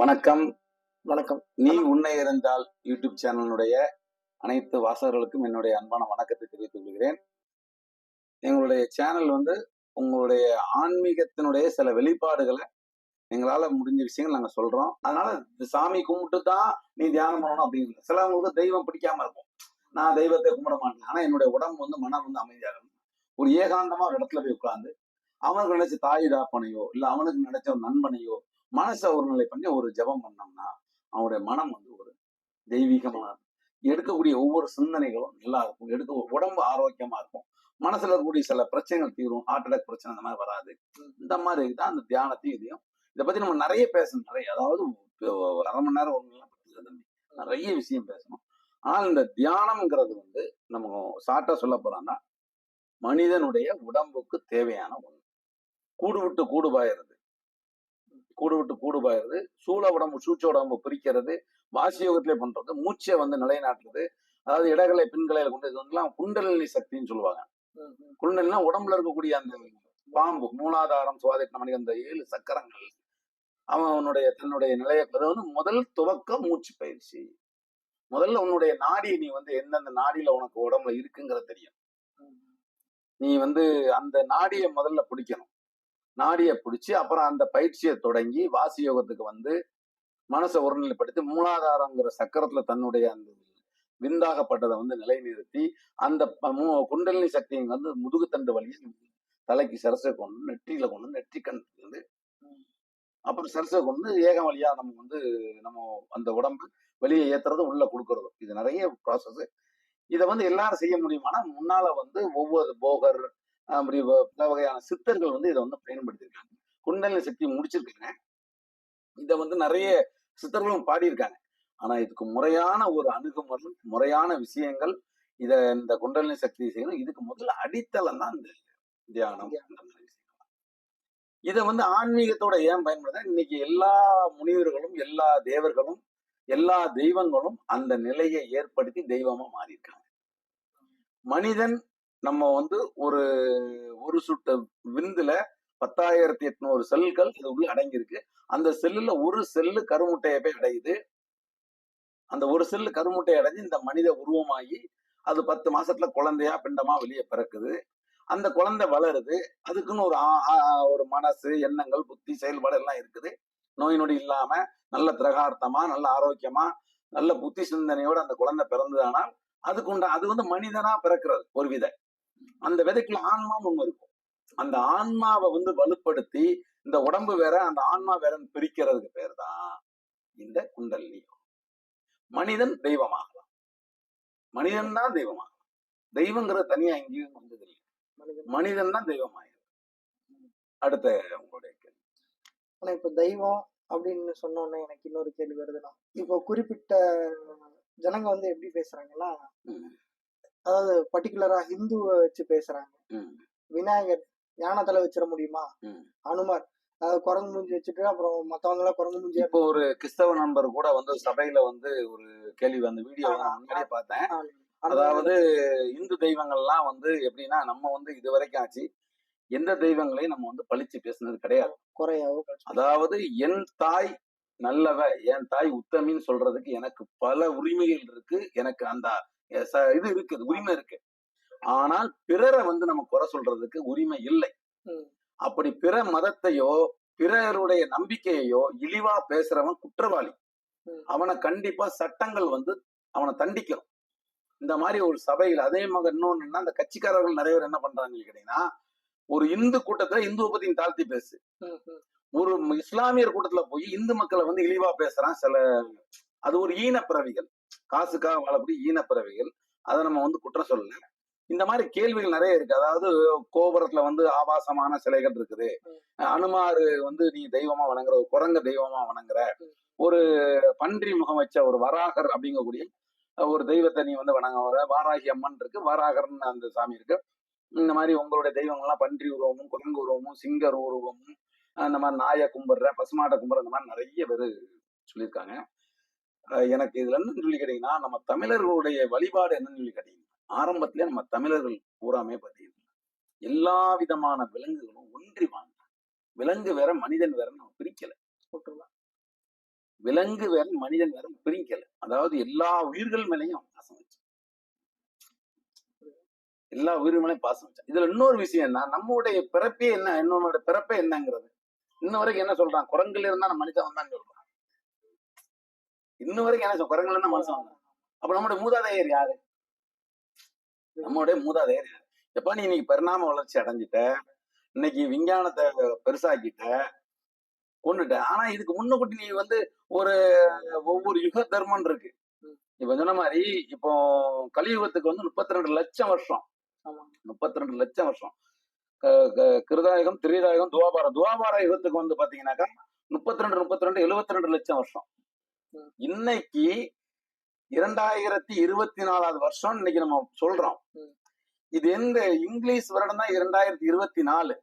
வணக்கம். வணக்கம். நீ உன்னை இருந்தால் யூடியூப் சேனலுடைய அனைத்து வாசகர்களுக்கும் என்னுடைய அன்பான வணக்கத்தை தெரிவித்துக் கொள்கிறேன். எங்களுடைய சேனல் வந்து உங்களுடைய ஆன்மீகத்தினுடைய சில வெளிப்பாடுகளை எங்களால முடிஞ்ச விஷயங்கள் நாங்க சொல்றோம். அதனால இந்த சாமி கும்பிட்டு தான் நீ தியானம் பண்ணணும் அப்படின்னு சிலவங்களுக்கு தெய்வம் பிடிக்காம இருக்கும். நான் தெய்வத்தை கும்பிட மாட்டேன். ஆனா என்னுடைய உடம்பு வந்து மனம் வந்து அமைதியாக இருக்கும் ஒரு ஏகாந்தமா ஒரு இடத்துல போய் உட்கார்ந்து அவனுக்கு நினைச்ச தாய் தாப்பனையோ இல்ல அவனுக்கு நினைச்ச ஒரு நண்பனையோ மனசை ஒருநிலை பண்ணி ஒரு ஜெபம் பண்ணோம்னா அவனுடைய மனம் வந்து ஒரு தெய்வீகமா இருக்கும். எடுக்கக்கூடிய ஒவ்வொரு சிந்தனைகளும் நல்லா இருக்கும். எடுக்க உடம்பு ஆரோக்கியமா இருக்கும். மனசுல இருக்கக்கூடிய சில பிரச்சனைகள் தீரும். ஹார்ட் அட்டாக் பிரச்சனை அந்த மாதிரி வராது. இந்த மாதிரி தான் அந்த தியானத்தையும் இதையும். இதை பத்தி நம்ம நிறைய பேசணும். நிறைய அதாவது ஒரு அரை மணி நேரம் ஒரு தம்பி நிறைய விஷயம் பேசணும். ஆனால் இந்த தியானம்ங்கிறது வந்து நம்ம சாட்டா சொல்ல போறோம்னா மனிதனுடைய உடம்புக்கு தேவையான ஒண்ணு. கூடு விட்டு கூடு கூடு விட்டு கூடு பாயிறது சூழ உடம்பு சூச்ச உடம்பு பிரிக்கிறது வாசி யோகத்திலே பண்றது மூச்சை வந்து நிலைநாட்டுறது அதாவது இடகளை பின்களையில கொண்டு வந்துலாம் குண்டலினி சக்தின்னு சொல்லுவாங்க. குண்டலினா உடம்புல இருக்கக்கூடிய அந்த பாம்பு மூலாதாரம் சுவாதிட்ட மணி அந்த ஏழு சக்கரங்கள் அவனுடைய தன்னுடைய நிலைய அது வந்து முதல் துவக்க மூச்சு பயிற்சி. முதல்ல உன்னுடைய நாடியை நீ வந்து எந்தெந்த நாடியில உனக்கு உடம்புல இருக்குங்கிறது தெரியும். நீ வந்து அந்த நாடியை முதல்ல பிடிக்கணும். நாடியை பிடிச்சி அப்புறம் அந்த பயிற்சியை தொடங்கி வாசி யோகத்துக்கு வந்து மனசை ஒருநிலைப்படுத்தி மூலாதாரங்கிற சக்கரத்துல தன்னுடைய அந்த விந்தாகப்பட்டதை வந்து நிலைநிறுத்தி அந்த குண்டலினி சக்தியை வந்து முதுகுத்தண்டு வழியை தலைக்கு சரசை கொண்டு நெற்றியில கொண்டு நெற்றி கண் வந்து அப்புறம் சரசை கொண்டு ஏகம் வழியா நம்ம வந்து நம்ம அந்த உடம்பு வெளியே ஏத்துறது உள்ள கொடுக்கறதும். இது நிறைய ப்ராசஸ் இதை வந்து எல்லாரும் செய்ய முடியுமானா முன்னால வந்து ஒவ்வொரு போகர் அப்படி பல வகையான சித்தர்கள் வந்து இதை வந்து பயன்படுத்தியிருக்காங்க. குண்டலினி சக்தி முடிச்சிருக்காங்க இதை வந்து நிறைய சித்தர்களும் பாடியிருக்காங்க. ஆனா இதுக்கு முறையான ஒரு அணுகுமுறை முறையான விஷயங்கள் இத இந்த குண்டலினி சக்தி செய்யணும் இதுக்கு முதல்ல அடித்தளம் தான் இந்த தியானம் மாதிரி விஷயங்கள். இதை வந்து ஆன்மீகத்தோட ஏன் பயன்படுத்த இன்னைக்கு எல்லா முனிவர்களும் எல்லா தேவர்களும் எல்லா தெய்வங்களும் அந்த நிலையை ஏற்படுத்தி தெய்வமா மாறியிருக்காங்க. மனிதன் நம்ம வந்து ஒரு ஒரு சுட்ட விந்துல பத்தாயிரத்தி எட்நூறு செல்கள் இது உள்ள அடங்கியிருக்கு. அந்த செல்லுல ஒரு செல்லு கருமுட்டையை போய் அடையுது. அந்த ஒரு செல்லு கருமுட்டை அடைஞ்சு இந்த மனித உருவமாகி அது பத்து மாசத்துல குழந்தையா பிண்டமா வெளியே பிறக்குது. அந்த குழந்தை வளருது. அதுக்குன்னு ஒரு ஒரு மனசு எண்ணங்கள் புத்தி செயல்பாடு எல்லாம் இருக்குது. நோய் நொடி இல்லாம நல்ல திரகார்த்தமா நல்ல ஆரோக்கியமா நல்ல புத்தி சிந்தனையோட அந்த குழந்தை பிறந்ததானால் அதுக்கு உண்டா அது வந்து மனிதனா பிறக்கிறது ஒரு விதை அந்த விதைக்குள்ள ஆன்மான்னு ஒண்ணு இருக்கும். அந்த ஆன்மாவை வந்து வலுப்படுத்தி இந்த உடம்பு வேற அந்த ஆன்மா வேறன்னு பிரிக்கிறதுக்கு பேர் தான் இந்த குண்டலினி. மனிதன் தெய்வமாகலாம். மனிதன் தான் தெய்வமாகலாம். தெய்வங்கிறது தனியா எங்கேயும் வந்தது இல்லை மனிதன் தான் தெய்வமாகிறது அடுத்த உங்களுடைய கேள்வி. ஆனா இப்ப தெய்வம் அப்படின்னு சொன்னோன்னே எனக்கு இன்னொரு கேள்வி வருதுன்னா இப்போ குறிப்பிட்ட ஜனங்க வந்து எப்படி பேசுறாங்கன்னா அதாவது பர்டிகுலரா ஹிந்துவை வச்சு பேசுறாங்க. விநாயகர் யானை தலை வச்சிட முடியுமா. அனுமார். அதாவது குரங்கு மூஞ்சி வச்சுட்டு அப்புறம் மத்தவங்க எல்லாம் குரங்கு மூஞ்சி இப்போ ஒரு கிறிஸ்தவ நண்பர் கூட வந்து சபையில வந்து ஒரு கேள்வி அந்த வீடியோ நான் முன்னாடியே பார்த்தேன். அதாவது இந்து தெய்வங்கள்லாம் வந்து எப்படின்னா நம்ம வந்து இது வரைக்கும் ஆச்சு. எந்த தெய்வங்களையும் நம்ம வந்து பழிச்சு பேசுனது கிடையாது. குறையாவோ அதாவது என் தாய் நல்லவ என் தாய் உத்தமின்னு சொல்றதுக்கு எனக்கு பல உரிமைகள் இருக்கு. எனக்கு அந்த இது இருக்குது உரிமை இருக்கு ஆனால் பிறரை வந்து நம்ம குறை சொல்றதுக்கு உரிமை இல்லை. அப்படி பிற மதத்தையோ பிறருடைய நம்பிக்கையையோ இழிவா பேசுறவன் குற்றவாளி. அவனை கண்டிப்பா சட்டங்கள் வந்து அவனை தண்டிக்கும் இந்த மாதிரி ஒரு சபையில் அதே மாதிரி இன்னொன்னு அந்த கட்சிக்காரர்கள் நிறைய பேர் என்ன பண்றாங்கன்னு கேட்டீங்கன்னா ஒரு இந்து கூட்டத்துல இந்துவை பத்தி தாழ்த்தி பேசு. ஒரு இஸ்லாமியர் கூட்டத்துல போய் இந்து மக்களை வந்து இழிவா பேசுறான் சில அது ஒரு ஈனப்பிறவிகள் காசுக்காக வாழக்கூடிய ஈனப்பிறவிகள் அதை நம்ம வந்து குற்றம் சொல்லல. இந்த மாதிரி கேள்விகள் நிறைய இருக்கு. அதாவது கோபுரத்துல வந்து ஆபாசமான சிலைகள் இருக்குது. அனுமாரு வந்து நீ தெய்வமா வணங்குற ஒரு குரங்க தெய்வமா வணங்குற ஒரு பன்றி முகம் வச்ச ஒரு வராகர் அப்படிங்கக்கூடிய ஒரு தெய்வத்தை நீ வந்து வணங்க வர வாராகி அம்மன் இருக்கு வராகர்னு அந்த சாமி இருக்கு. இந்த மாதிரி உங்களுடைய தெய்வங்கள்லாம் பன்றி உருவமும் குரங்கு உருவமும் சிங்கர் உருவமும் அந்த மாதிரி நாயை கும்பிடுற பசுமாட்டை கும்பிடுற இந்த மாதிரி நிறைய பேர் சொல்லியிருக்காங்க. எனக்கு இதுல என்னன்னு சொல்லி கேட்டீங்கன்னா நம்ம தமிழர்களுடைய வழிபாடு என்னன்னு சொல்லி கேட்டீங்கன்னா ஆரம்பத்திலே நம்ம தமிழர்கள் பூராமே பார்த்தீங்கன்னா எல்லா விதமான விலங்குகளும் ஒன்றி வாழ்ந்தாங்க. விலங்கு வேற மனிதன் வேற நம்ம பிரிக்கல. விலங்கு வேற மனிதன் வேற பிரிக்கல. அதாவது எல்லா உயிர்கள் மேலையும் அவன் பாசம் வச்சான். எல்லா உயிர்கள் மேலையும் பாசம் வச்சான். இதுல இன்னொரு விஷயம் என்ன? நம்மளுடைய பிறப்பே என்ன? என்னோட பிறப்பே என்னங்கிறது. இன்ன வரைக்கும் என்ன சொல்றான்? குரங்குல இருந்தா நம்ம மனிதன் வந்தான்னு சொல்றான். இன்ன வரைக்கும் என்ன குரங்குல இருந்தா மனுஷன் வந்தான். அப்ப நம்முடைய மூதாதையர் யாரு? நம்மளுடைய மூதாதையர் யாரு? எப்ப நீ இன்னைக்கு பரிணாம வளர்ச்சி அடைஞ்சிட்ட இன்னைக்கு விஞ்ஞானத்தை பெருசாக்கிட்ட கொண்டுட்ட ஆனா இதுக்கு முன்னுக்கூட்டி நீ வந்து ஒரு ஒவ்வொரு யுக தர்மம் இருக்கு. இப்ப சொன்ன மாதிரி இப்போ கலியுகத்துக்கு வந்து முப்பத்தி ரெண்டு லட்சம் வருஷம். முப்பத்தி ரெண்டு லட்சம் வருஷம். கிருதாயுகம் திரிதாயுகம் துவாபாரம். துவாபார யுகத்துக்கு வந்து பாத்தீங்கன்னாக்கா முப்பத்தி ரெண்டு முப்பத்தி ரெண்டு எழுபத்தி ரெண்டு லட்சம் வருஷம். இன்னைக்கு இரண்டாயிரத்தி இருபத்தி நாலாவது வருஷம் இன்னைக்கு நம்ம சொல்றோம். இது எந்த இங்கிலீஷ் வருடம் தான் இரண்டாயிரத்தி இருபத்தி நாலு.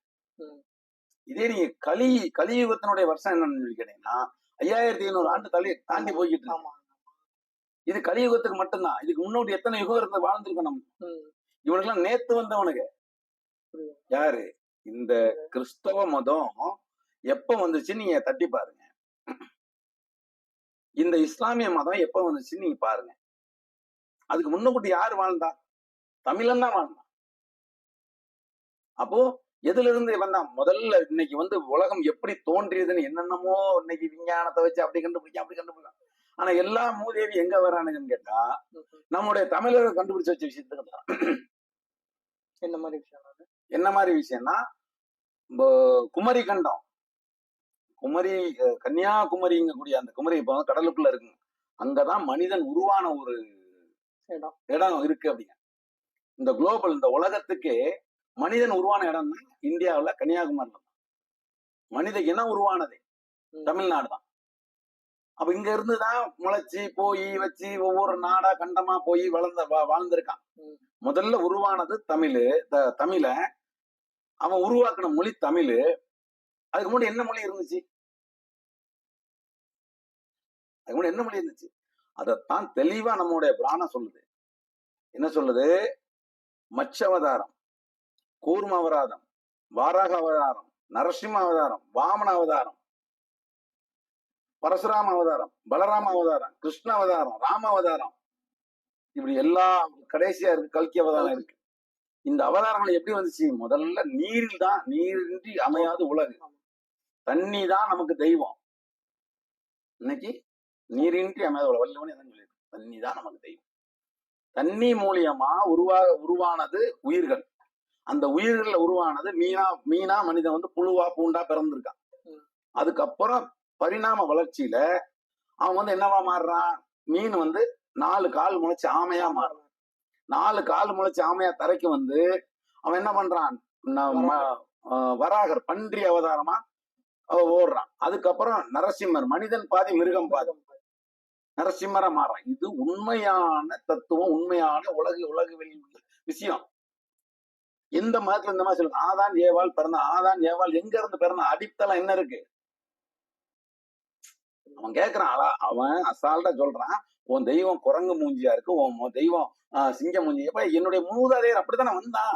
இதே நீங்க கலி கலியுகத்தினுடைய வருஷம் என்னன்னு கேட்டீங்கன்னா ஐயாயிரத்தி ஐநூறு ஆண்டு தள்ளி தாண்டி போய்கிட்டு இது கலியுகத்துக்கு மட்டும்தான். இதுக்கு முன்னோடி எத்தனை யுகம் இருந்து வாழ்ந்திருக்கோம் நம்ம. இவனுக்கெல்லாம் நேத்து வந்தவனுங்க. புரியுது. யாரு? இந்த கிறிஸ்தவ மதம் எப்ப வந்துச்சு நீங்க தட்டி பாருங்க. இந்த இஸ்லாமிய மதம் எப்ப வந்துச்சு நீங்க பாருங்க. அதுக்கு முன்னக்கூட்டி யாரு வாழ்ந்தா? தமிழன் தான் வாழ்ந்தான் அப்போ எதுல இருந்து வந்தான் முதல்ல இன்னைக்கு வந்து உலகம் எப்படி தோன்றியதுன்னு என்னென்னமோ இன்னைக்கு விஞ்ஞானத்தை வச்சு அப்படி கண்டுபிடிக்க அப்படி கண்டுபிடிக்கலாம் ஆனா எல்லா மூதேவி எங்க வரானுங்கன்னு கேட்டா. நம்முடைய தமிழர்கள் கண்டுபிடிச்சு வச்ச விஷயத்துக்கு தான். என்ன மாதிரி விஷயம் என்ன மாதிரி விஷயம்னா குமரி கண்டம் குமரி அஹ், கன்னியாகுமரிங்கக்கூடிய அந்த குமரி இப்போ வந்து கடலுக்குள்ள இருக்குங்க அங்கதான் மனிதன் உருவான ஒரு இடம். இருக்கு அப்படிங்க. இந்த குளோபல் இந்த உலகத்துக்கே மனிதன் உருவான இடம் தான் இந்தியாவுல கன்னியாகுமரியில தான். மனித இனம் உருவானது. தமிழ்நாடு தான் அப்ப இங்க இருந்து தான் முளைச்சி போய் வச்சு ஒவ்வொரு நாடா கண்டமா போய் வளர்ந்த வாழ்ந்திருக்கான். முதல்ல உருவானது தமிழ். த- தமிழ அவன் உருவாக்கின மொழி தமிழ். அதுக்கு முன்னாடி என்ன மொழி இருந்துச்சு? அதுக்கு முன்னாடி என்ன மொழி இருந்துச்சு அதைத்தான் தெளிவா நம்மளுடைய பிராணம் சொல்லுது. என்ன சொல்லுது? மச்ச அவதாரம் கூர்ம அவதாரம் வாராக அவதாரம் நரசிம்ம அவதாரம் வாமன அவதாரம் பரசுராம அவதாரம் பலராம அவதாரம் கிருஷ்ண அவதாரம் ராம அவதாரம் இப்படி எல்லா கடைசியா இருக்கு கல்கி அவதாரம் இருக்கு. இந்த அவதாரங்கள் எப்படி வந்துச்சு? முதல்ல நீரில் தான் நீரின்றி அமையாத உலகு. தண்ணி தான் நமக்கு தெய்வம். இன்னைக்கு நீரின்றி அமையாத வள்ளுவனே அதான் சொல்லியிருக்கு. தண்ணி தான் நமக்கு தெய்வம். தண்ணி மூலியமா உருவா உருவானது உயிர்கள். அந்த உயிர்கள்ல உருவானது மீனா மீனா மனிதன் வந்து புழுவா பூண்டா பிறந்திருக்கான். அதுக்கப்புறம் பரிணாம வளர்ச்சியில அவன் வந்து என்னவா மாறுறான்? மீன் வந்து நாலு கால் முளைச்சு ஆமையா மாறுறான் நாலு கால் முளைச்சு ஆமையா தரைக்கு வந்து அவன் என்ன பண்றான்? வராகர். பன்றி அவதாரமா ஓடுறான். அதுக்கப்புறம் நரசிம்மர் மனிதன் பாதி மிருகம் பாதி. நரசிம்மரா மாறான் இது உண்மையான தத்துவம் உண்மையான உலகு உலகு வெளி விஷயம். இந்த மதத்துல இந்த மாதிரி சொல்லுங்க ஆதான் ஏவாள் பிறந்த ஆதான் ஏவாள் எங்க இருந்து பிறந்த அடித்தளம் என்ன இருக்கு? அவன் கேக்குறான் அவன் அசால்ட்டா சொல்றான் உன் தெய்வம் குரங்கு மூஞ்சியா இருக்கு உன் தெய்வம் ஆஹ், சிங்க மூஞ்சி எப்ப என்னுடைய மூதாதையர் அப்படித்தானே வந்தான்?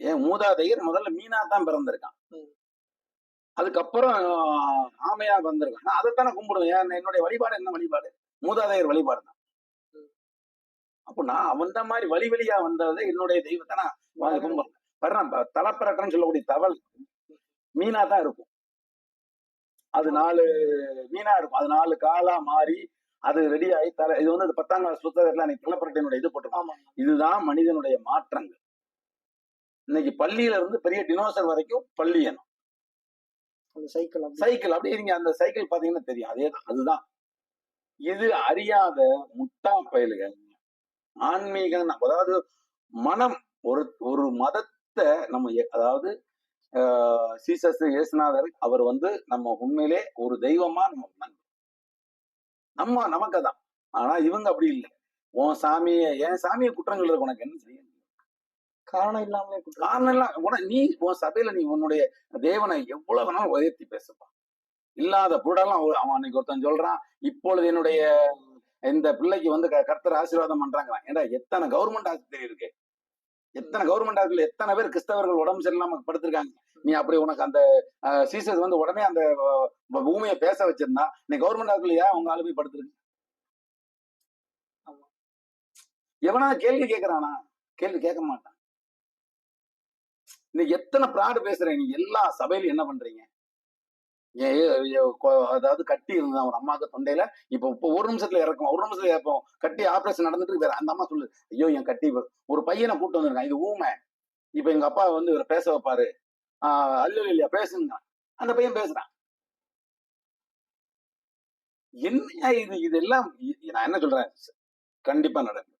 ஏன் மூதாதையர் முதல்ல மீனா தான் பிறந்திருக்கான் அதுக்கப்புறம் ஆமையா வந்திருக்கான் நான் அதைத்தானே கும்பிடுவேன். ஏன் என்னுடைய வழிபாடு என்ன வழிபாடு? மூதாதையர் வழிபாடு தான். அப்போ நான் அவன் மாதிரி வழி வழியா வந்தது என்னுடைய தெய்வத்தை நான் கும்பிடுறேன் தலைப்பரட்டன்னு சொல்லக்கூடிய தவள் மீனா தான் இருக்கும். அது நாலு மீனா இருக்கும். அது நாலு காலா மாறி அது ரெடி ஆகி தலை இது வந்து பத்தாம் கிளாஸ் புத்தகத்துல அன்னைக்கு தலைப்பரட்டினுடைய இது போட்டிருக்கான் ஆமா. இதுதான் மனிதனுடைய மாற்றங்கள். இன்னைக்கு பள்ளியில இருந்து பெரிய டினோசர் வரைக்கும் பள்ளி எண்ணம். அந்த சைக்கிள் அப்படி. சைக்கிள் அப்படியே நீங்க அந்த சைக்கிள் பாத்தீங்கன்னா தெரியும். அதே அதுதான். இது அறியாத முட்டா பயலுக ஆன்மீக அதாவது மனம் ஒரு ஒரு மதத்தை நம்ம அதாவது ஆஹ், சீசஸ் இயேசுநாதர் அவர் வந்து நம்ம உண்மையிலே ஒரு தெய்வமா நம்ம நம்ம நமக்கு தான் ஆனா இவங்க அப்படி இல்லை. உன் சாமியை என் சாமியை குற்றங்கள் இருக்கு உனக்கு என்ன செய்யணும் காரணம் இல்லாமலே. காரணம் எல்லாம் உன- நீ உன் சபையில நீ உன்னுடைய தேவனை எவ்வளவு வேணாலும் உயர்த்தி பேசுப்பா. இல்லாத புடலாம் அவன் அன்னைக்கு ஒருத்தன் சொல்றான் இப்பொழுது என்னுடைய இந்த பிள்ளைக்கு வந்து கர்த்தர் ஆசீர்வாதம் பண்றாங்க ஏன்டா எத்தனை கவர்மெண்ட் ஆஸ்பத்திரி இருக்கு? எத்தனை கவர்மெண்ட் ஆஸ்பத்திரி எத்தனை பேர் கிறிஸ்தவர்கள் உடம்பு சரியில்லாம படுத்திருக்காங்க. நீ அப்படி உனக்கு அந்த சீசஸ் வந்து உடனே அந்த பூமியை பேச வச்சிருந்தா நீ கவர்மெண்ட் ஆஸ்பத்திரி ஏன் உங்க ஆளு போய் படுத்திருக்கு. எவனா கேள்வி கேட்கறானா கேள்வி கேட்க மாட்டான். நீ எத்தனை ப்ராடு பேசுற நீ? எல்லா சபையிலும் என்ன பண்றீங்க? ஏ- அதாவது கட்டி இருந்தா ஒரு அம்மாவுக்கு தொண்டையில? இப்ப இப்போ ஒரு நிமிஷத்துல இறக்கும். ஒரு நிமிஷத்துல இறப்போம். கட்டி ஆபரேஷன் நடந்துட்டு வேற அந்த அம்மா சொல்லு. ஐயோ என் கட்டி ஒரு பையனை கூட்டு வந்திருக்கான். இது ஊமை. இப்ப எங்க அப்பா வந்து இவரை பேச வைப்பாரு. ஆஹ் அல்ல இல்லையா? பேசுங்க. அந்த பையன் பேசுறான். என்ன இது? இதெல்லாம் நான் என்ன சொல்றேன்? கண்டிப்பா நடக்கும்.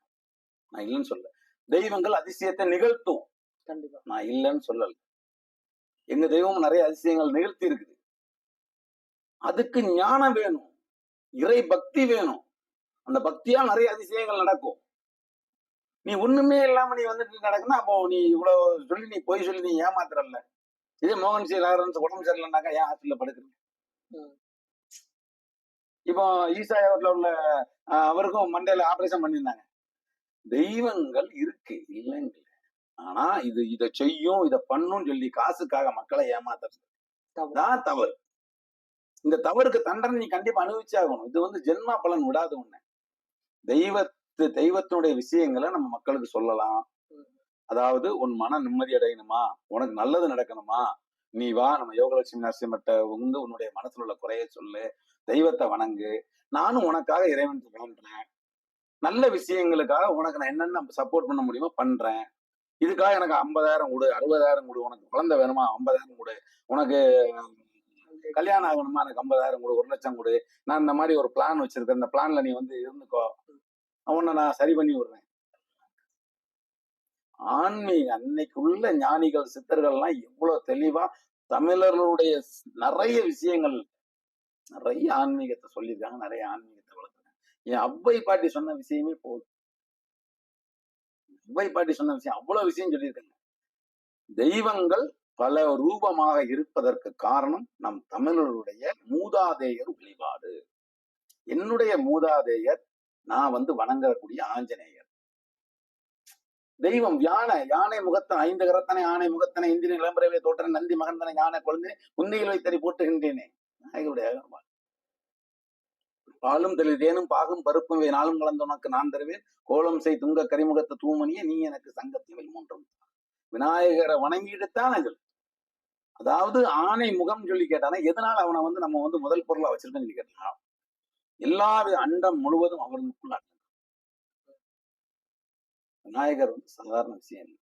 நான் இல்லைன்னு சொல்ல தெய்வங்கள் அதிசயத்தை நிகழ்த்தும். நான் இல்லைன்னு சொல்லல. எங்க தெய்வம் நிறைய அதிசயங்கள் நிகழ்த்தி இருக்குது. அதுக்கு ஞானம் வேணும். இறை பக்தி வேணும். அந்த பக்தியால் நிறைய அதிசயங்கள் நடக்கும். நீ ஒண்ணுமே இல்லாம நீ வந்துட்டு நடக்குன்னா அப்போ நீ இவ்வளவு சொல்லி நீ போய் சொல்லி நீ ஏமாத்துறல்ல. இதே மோகன் சி லாரன்ஸ் உடம்பு சரியில்லைனாக்கா ஏன் ஹாஸ்பிட்டல்ல படுக்குறீங்க. இப்போ ஈசா ரோட்ல உள்ள அவருக்கும் மண்டையில ஆபரேஷன் பண்ணியிருந்தாங்க. தெய்வங்கள் இருக்கு இல்லைங்க. ஆனா இது இதை செய்யும் இதை பண்ணும் சொல்லி காசுக்காக மக்களை ஏமாத்துறது. தவறு. தான் தவறு. இந்த தவறுக்கு தண்டனை நீ கண்டிப்பா அனுபவிச்சே ஆகணும். இது வந்து ஜென்மா பலன் விடாத ஒண்ணு. தெய்வத்து தெய்வத்தினுடைய விஷயங்களை நம்ம மக்களுக்கு சொல்லலாம். அதாவது உன் மன நிம்மதி அடையணுமா? உனக்கு நல்லது நடக்கணுமா? நீ வா நம்ம யோகலட்சுமி நரசிம்மட்ட வந்து உன்னுடைய மனசுல உள்ள குறைய சொல்லு. தெய்வத்தை வணங்கு. நானும் உனக்காக இறைவன் வேண்டுறேன். நல்ல விஷயங்களுக்காக உனக்கு நான் என்னென்ன சப்போர்ட் பண்ண முடியுமோ பண்றேன். இதுக்காக எனக்கு ஐம்பதாயிரம் கொடு அறுபதாயிரம் கொடு உனக்கு குழந்தை வேணுமா? ஐம்பதாயிரம் கொடு. உனக்கு கல்யாணம் ஆகணுமா? எனக்கு ஐம்பதாயிரம் கொடு ஒரு லட்சம் கொடு. நான் இந்த மாதிரி ஒரு பிளான் வச்சிருக்கேன். இந்த பிளான்ல நீ வந்து இருந்துக்கோ. உன்னை நான் சரி பண்ணி விடுறேன். ஆன்மீக அன்னைக்குள்ள ஞானிகள் சித்தர்கள்லாம் எவ்வளவு தெளிவா தமிழர்களுடைய நிறைய விஷயங்கள் நிறைய ஆன்மீகத்தை சொல்லியிருக்காங்க நிறைய ஆன்மீகத்தை வளர்க்குறாங்க என் அவ்வை பாட்டி சொன்ன விஷயமே போதும். அவ்வை பாட்டி சொன்ன விஷயம் அவ்வளவு விஷயம் சொல்லியிருக்காங்க. தெய்வங்கள் பல ரூபமாக இருப்பதற்கு காரணம் நம் தமிழருடைய மூதாதேயர் வழிபாடு. என்னுடைய மூதாதேயர் நான் வந்து வணங்கக்கூடிய ஆஞ்சநேயர். தெய்வம் யானை யானை முகத்தன் ஐந்து கரத்தனை யானை முகத்தனை இந்திர இளம்பரவே தோற்றன் நந்தி மகந்தனை யானை குழந்தை உந்தியில் வைத்தறி போட்டுகின்றேனே நாயகருடைய பாலும் தெளிதேனும் பாகும் பருப்பும் வே நாளும் கலந்து உனக்கு நான் தருவேன். கோலம் செய் துங்க கரிமுகத்தை தூமணிய நீ எனக்கு சங்கத்தில் மூன்றும் விநாயகரை வணங்கிட்டுத்தான் இது அதாவது ஆணை முகம் சொல்லி கேட்டானா எதனால அவனை வந்து நம்ம வந்து முதல் பொருளா வச்சிருக்கோம்னு சொல்லி கேட்டான்? எல்லா அண்டம் முழுவதும் அவருக்குள்ள விநாயகர் வந்து சாதாரண விஷயம் இல்லை.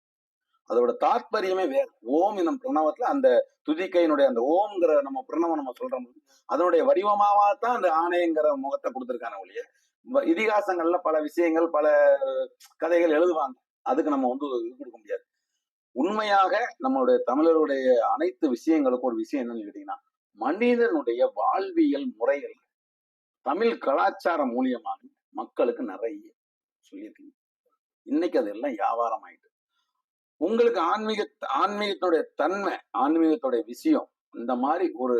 அதோட தாத்பரியமே வேற. ஓம் எனும் பிரணவத்துல அந்த துதிக்கையினுடைய அந்த ஓம்ங்கிற நம்ம பிரணவம் நம்ம சொல்றோம் அதனுடைய வடிவமாகத்தான் அந்த ஆணையங்கிற முகத்தை கொடுத்துருக்கான ஒழிய. இதிகாசங்கள்ல பல விஷயங்கள் பல கதைகள் எழுதுவாங்க. அதுக்கு நம்ம வந்து இது கொடுக்க முடியாது. உண்மையாக நம்மளுடைய தமிழருடைய அனைத்து விஷயங்களுக்கும் ஒரு விஷயம் என்னன்னு கேட்டீங்கன்னா மனிதனுடைய வாழ்வியல் முறைகள் தமிழ் கலாச்சாரம் மூலியமாக மக்களுக்கு நிறைய சொல்லியிருக்கீங்க இன்னைக்கு அதெல்லாம் வியாபாரம் ஆயிட்டு உங்களுக்கு ஆன்மீக ஆன்மீகத்தினுடைய தன்மை ஆன்மீகத்துடைய விஷயம் இந்த மாதிரி ஒரு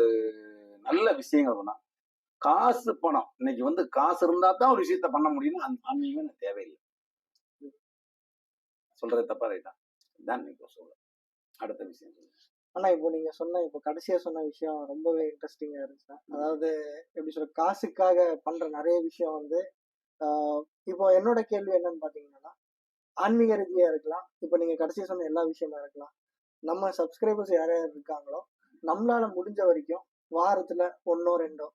நல்ல விஷயங்கள் பண்ணா காசு பணம். இன்னைக்கு வந்து காசு இருந்தா தான் ஒரு விஷயத்த பண்ண முடியும்னு அந்த ஆன்மீகம் எனக்கு தேவையில்லை. சொல்றது தப்பா ரைட்டா தான் இன்னைக்கு சொல்றேன் அடுத்த விஷயம் சொல்லுங்க. ஆனா இப்போ நீங்க சொன்ன இப்போ கடைசியா சொன்ன விஷயம் ரொம்பவே இன்ட்ரெஸ்டிங்கா இருந்துச்சு. அதாவது எப்படி சொல்ற காசுக்காக பண்ற நிறைய விஷயம் வந்து இப்போ என்னோட கேள்வி என்னன்னு பாத்தீங்கன்னா ஆன்மீக ரீதியா இருக்கலாம். இப்போ நீங்க கடைசி சொன்ன எல்லா விஷயமா இருக்கலாம். நம்ம சப்ஸ்கிரைபர்ஸ் யார் யார் இருக்காங்களோ நம்மளால முடிஞ்ச வரைக்கும் வாரத்துல ஒன்னோ ரெண்டோ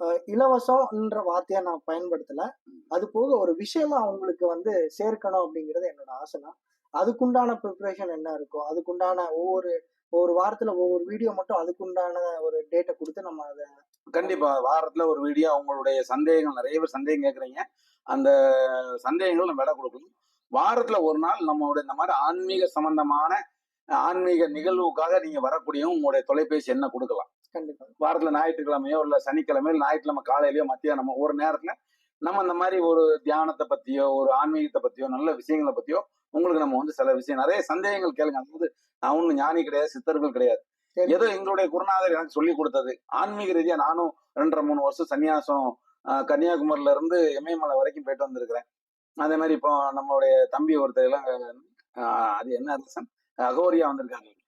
ஆஹ் இலவசம்ன்ற வார்த்தையை நான் பயன்படுத்தல. அது போக ஒரு விஷயமா அவங்களுக்கு வந்து சேர்க்கணும் அப்படிங்கிறது என்னோட ஆசைனா அதுக்குண்டான ப்ரிப்பரேஷன் என்ன இருக்கோ அதுக்குண்டான ஒவ்வொரு ஒவ்வொரு வாரத்துல ஒவ்வொரு வீடியோ மட்டும் அதுக்குண்டான ஒரு டேட்டை கொடுத்து நம்ம அதை கண்டிப்பா. வாரத்துல ஒரு வீடியோ அவங்களுடைய சந்தேகங்கள் நிறைய பேர் சந்தேகம் கேக்குறீங்க அந்த சந்தேகங்கள் நம்ம விட கொடுக்கணும். வாரத்துல ஒரு நாள் நம்மளுடைய இந்த மாதிரி ஆன்மீக சம்பந்தமான ஆன்மீக நிகழ்வுக்காக நீங்க வரக்கூடிய உங்களுடைய தொலைபேசி என்ன கொடுக்கலாம். கண்டிப்பா. வாரத்துல ஞாயிற்றுக்கிழமையோ இல்ல சனிக்கிழமையோ ஞாயிற்றுக்கிழமை காலையிலயோ மத்தியானமோ ஒரு நேரத்துல நம்ம இந்த மாதிரி ஒரு தியானத்தை பத்தியோ ஒரு ஆன்மீகத்தை பத்தியோ நல்ல விஷயங்களை பத்தியோ உங்களுக்கு நம்ம வந்து சில விஷயம் நிறைய சந்தேகங்கள் கேளுங்க. அதாவது நான் ஒன்றும் ஞானி கிடையாது சித்தர்கள் கிடையாது. ஏதோ எங்களுடைய குருநாதர் எனக்கு சொல்லி கொடுத்தது. ஆன்மீக ரீதியா நானும் ரெண்டரை மூணு வருஷம் சன்னியாசம் கன்னியாகுமரியில இருந்து இமயமலை வரைக்கும் போயிட்டு வந்திருக்கிறேன். அதே மாதிரி இப்போ நம்மளுடைய தம்பி ஒருத்தர் எல்லாம் அது என்ன அரசன்? அகோரியா வந்திருக்காங்க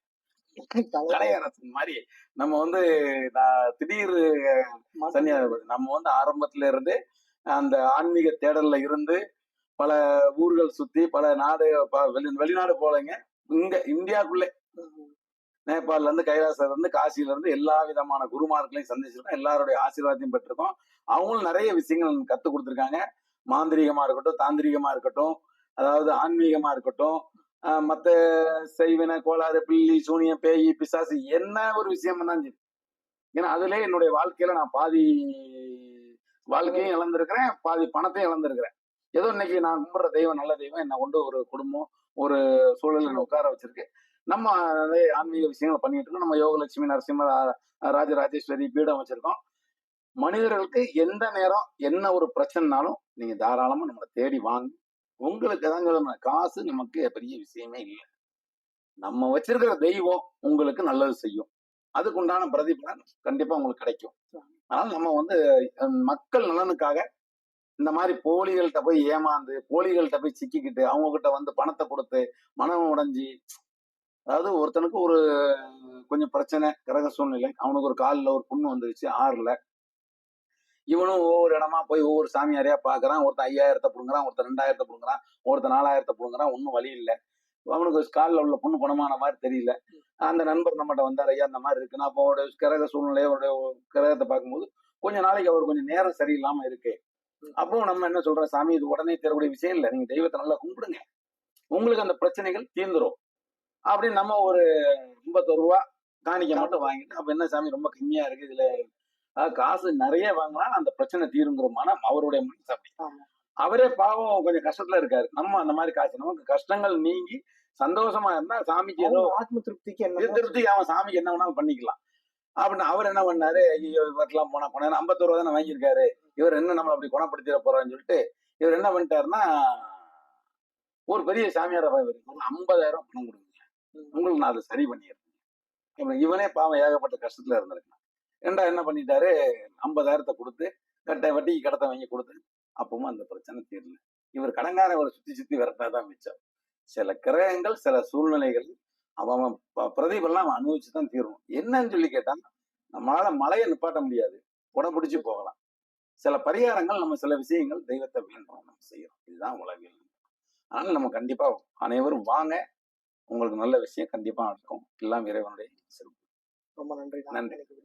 கலையரசன் மாதிரி. நம்ம வந்து நான் திடீர் சன்னியா நம்ம வந்து ஆரம்பத்துல இருந்து அந்த ஆன்மீக தேடல்ல இருந்து பல ஊர்கள் சுத்தி பல நாடு ப- வெளி வெளிநாடு போலங்க. இங்க இந்தியாக்குள்ளே. ம். நேபாள்ல இருந்து கைலாசத்துல இருந்து காசில இருந்து எல்லா விதமான குருமார்களையும் சந்திச்சிருக்கோம். எல்லாருடைய ஆசீர்வாதத்தையும் பெற்றிருக்கோம். அவங்களும் நிறைய விஷயங்கள் கத்து கொடுத்துருக்காங்க. மாந்திரீகமா இருக்கட்டும் தாந்திரிகமா இருக்கட்டும் அதாவது ஆன்மீகமா இருக்கட்டும் மத்த செய்வினை கோளாறு பில்லி சூனியம் பேய் பிசாசு என்ன ஒரு விஷயம் தான் சரி. ஏன்னா அதுல என்னுடைய வாழ்க்கையில நான் பாதி வாழ்க்கையும் இழந்திருக்கிறேன் பாதி பணத்தையும் இழந்திருக்கிறேன். ஏதோ இன்னைக்கு நான் கும்பிடுற தெய்வம் நல்ல தெய்வம் என்னை கொண்டு ஒரு குடும்பம் ஒரு சூழல் உட்கார வச்சிருக்கு. நம்ம அதே ஆன்மீக விஷயங்களை பண்ணிட்டு இருக்கோம். நம்ம யோகலட்சுமி நரசிம்ம ரா- ராஜராஜேஸ்வரி பீடம் வச்சிருக்கோம். மனிதர்களுக்கு எந்த நேரம் என்ன ஒரு பிரச்சனைனாலும் நீங்க தாராளமா நம்மளை தேடி வாங்க. உங்களுக்கு தான் காசு நமக்கு பெரிய விஷயமே இல்லை. நம்ம வச்சிருக்கிற தெய்வம் உங்களுக்கு நல்லது செய்யும். அதுக்கு உண்டான பிரதிபலன் கண்டிப்பா உங்களுக்கு கிடைக்கும். அதனால நம்ம வந்து மக்கள் நலனுக்காக இந்த மாதிரி போலிகள்கிட்ட போய் ஏமாந்து போலிகள்கிட்ட போய் சிக்கிக்கிட்டு அவங்க கிட்ட வந்து பணத்தை கொடுத்து மனம் உடைஞ்சி அதாவது ஒருத்தனுக்கு ஒரு கொஞ்சம் பிரச்சனை கிரக சூழ்நிலை அவனுக்கு ஒரு காலில் ஒரு புண்ணு வந்துருச்சு ஆறுல. இவனும் ஒவ்வொரு இடமா போய் ஒவ்வொரு சாமியாரையா பாக்குறான். ஒருத்தன் ஐயாயிரத்தை புடுங்குறான் ஒருத்தன் ரெண்டாயிரத்தை புடுங்குறான் ஒருத்தன் நாலாயிரத்தை புடுங்குறான் ஒன்றும் வழி இல்லை. அவனுக்கு காலில் உள்ள புண்ணு குணமான மாதிரி தெரியல. அந்த நண்பர் நம்மகிட்ட வந்தார் ஐயா அந்த மாதிரி இருக்குன்னா அப்போ அவருடைய கிரக சூழ்நிலை அவருடைய கிரகத்தை பார்க்கும்போது கொஞ்ச நாளைக்கு அவர் கொஞ்சம் நேரம் சரியில்லாம இருக்கு. அப்போ நம்ம என்ன சொல்றோம்? சாமி இது உடனே தரக்கூடிய விஷயம் இல்லை. நீங்க தெய்வத்தை நல்லா கும்பிடுங்க. உங்களுக்கு அந்த பிரச்சனைகள் தீர்ந்துரும். அப்படின்னு நம்ம ஒரு எண்பத்தொரு ரூபா காணிக்க மட்டும் வாங்கிட்டு அப்ப என்ன சாமி ரொம்ப கம்மியா இருக்கு இதுல? காசு நிறைய வாங்கினா அந்த பிரச்சனை தீருங்கிற மனம் அவருடைய மனசு அப்படி. அவரே பாவம் கொஞ்சம் கஷ்டத்துல இருக்காரு. நம்ம அந்த மாதிரி காசு நமக்கு கஷ்டங்கள் நீங்கி சந்தோஷமா இருந்தா சாமிக்கு ஏதோ ஆத்ம திருப்திக்கு என்ன திருப்தி அவன் சாமிக்கு என்ன வேணாலும் பண்ணிக்கலாம். அப்படின்னு அவர் என்ன பண்ணாரு? ஐயோ இவர்லாம் போனா போனா ஐம்பத்தோரு ரூபா தானே வாங்கியிருக்காரு. இவர் என்ன நம்மளை அப்படி குணப்படுத்திட போறான்னு சொல்லிட்டு இவர் என்ன பண்ணிட்டாருன்னா ஒரு பெரிய சாமியார் ஐம்பதாயிரம் பணம் கொடுங்க. உங்களுக்கு நான் அதை சரி பண்ணிடுறேன். இவன் இவனே பாவம் ஏகப்பட்ட கஷ்டத்துல இருந்திருக்கான். ரெண்டா என்ன பண்ணிட்டாரு? ஐம்பதாயிரத்தை கொடுத்து கட்ட வட்டிக்கு கடத்தை வாங்கி கொடுத்து அப்பவும் அந்த பிரச்சனை தீரல. இவர் கடங்காரன் சுத்தி சுத்தி விரட்டாதான் மிச்சம். சில கிரகங்கள் சில சூழ்நிலைகள் அவன் அவன் பிரதிபெல்லாம் அவன் அனுபவிச்சு தான் தீரணும். என்னன்னு சொல்லி கேட்டான் நம்மளால மலையை நிப்பாட்ட முடியாது. உடம்பிடிச்சு போகலாம். சில பரிகாரங்கள் நம்ம சில விஷயங்கள் தெய்வத்தை வேண்டுறோம் நம்ம செய்யறோம். இதுதான் உலகில். அதனால நம்ம கண்டிப்பா அனைவரும் வாங்க உங்களுக்கு நல்ல விஷயம் கண்டிப்பா நடக்கும். எல்லாம் இறைவனுடைய சிறப்பு. ரொம்ப நன்றி. நன்றி. நன்றி